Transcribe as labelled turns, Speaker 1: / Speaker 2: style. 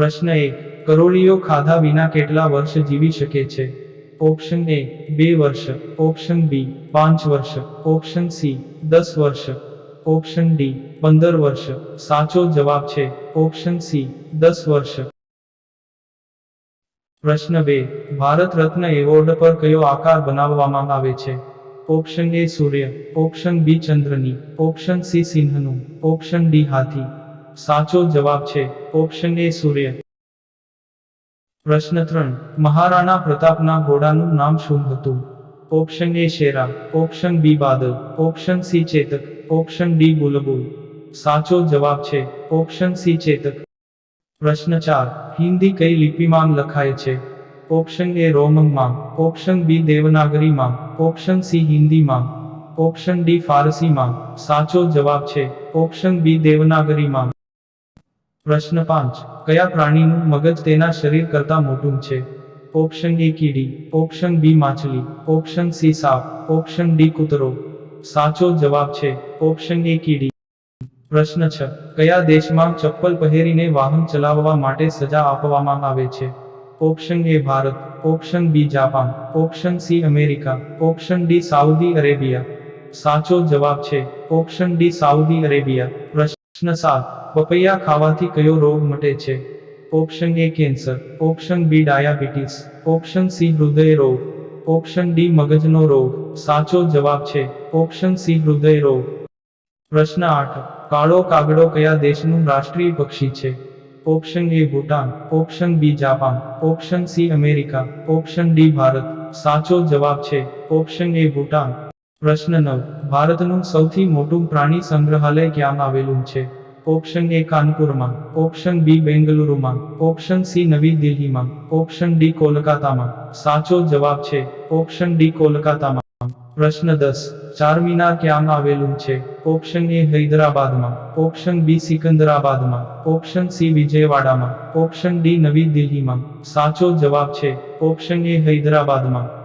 Speaker 1: પ્રશ્ન એક કરોળીઓ ખાધા વિના કેટલા વર્ષ જીવી શકે છે? ઓપ્શન એ બે વર્ષ. ઓપ્શન બી પાંચ વર્ષ. ઓપ્શન સી દસ વર્ષ. ઓપ્શન ડી પંદર વર્ષ. સાચો જવાબ છે. ઓપ્શન સી દસ વર્ષ. પ્રશ્ન બે, ભારત રત્ન એવોર્ડ પર કયો આકાર બનાવવામાં આવે છે? ઓપ્શન એ સૂર્ય. ઓપ્શન બી ચંદ્રની. ઓપ્શન સી સિંહનું. ઓપ્શન ડી હાથી. સાચો જવાબ છે ઓપ્શન એ સૂર્ય. પ્રશ્ન ત્રણ, મહારાણા પ્રતાપના ઘોડાનું નામ શું હતું? Option A Shera, option B Badal, option C Chetak, option D Bulbul. સાચો જવાબ છે ઓપ્શન સી ચેતક. પ્રશ્ન ચાર, હિન્દી કઈ લિપિમાં લખાય છે? ઓપ્શન એ રોમનમાં ઓપ્શન બી દેવનાગરીમાં, ઓપ્શન સી હિન્દીમાં, ઓપ્શન ડી ફારસીમાં. સાચો જવાબ છે ઓપ્શન બી દેવનાગરીમાં. પ્રશ્ન પાંચ. કયા પ્રાણીનું મગજ તેના શરીર કરતાં મોટું છે? ઓપ્શન એ કીડી, ઓપ્શન બી માછલી, ઓપ્શન સી સાપ, ઓપ્શન ડી કૂતરો. સાચો જવાબ છે, ઓપ્શન એ કીડી. પ્રશ્ન છ. કયા દેશમાં ચપ્પલ પહેરીને વાહન ચલાવવા માટે સજા આપવામાં આવે છે? Option A Bharat, option B Japan, option C America, option D Saudi Arabia. સાચો જવાબ છે, ઓપ્શન ડી સાઉદી અરેબિયા. પ્રશ્ન સાત પપૈયા ખાવાથી કયો રોગ મટે છે? Option A cancer, option B diabetes, option C હૃદય રોગ, ઓપ્શન ડી મગજનો રોગ, સાચો જવાબ છે, ઓપ્શન સી હૃદય રોગ. પ્રશ્ન આઠ, કાળો કાગડો કયા દેશનું રાષ્ટ્રીય પક્ષી છે? Option A Bhutan, option B Japan, option C America, option D Bharat, સાચો જવાબ છે, ઓપ્શન એ ભૂટાન. પ્રશ્ન નવ. ભારતનું સૌથી મોટું પ્રાણી સંગ્રહાલય ક્યાં આવેલું છે? ઓપ્શન એ કાનપુરમાં, ઓપ્શન બી બેંગલુરુમાં, ઓપ્શન સી નવી દિલ્હીમાં, ઓપ્શન ડી કોલકાતામાં. સાચો જવાબ છે, ઓપ્શન ડી કોલકાતામાં. પ્રશ્ન દસ. ચારમિનાર ક્યાં આવેલું છે? ઓપ્શન એ હૈદરાબાદમાં, ઓપ્શન બી સિકંદરાબાદમાં, ઓપ્શન સી વિજયવાડામાં, ઓપ્શન ડી નવી દિલ્હીમાં. સાચો જવાબ છે, ઓપ્શન એ હૈદરાબાદમાં.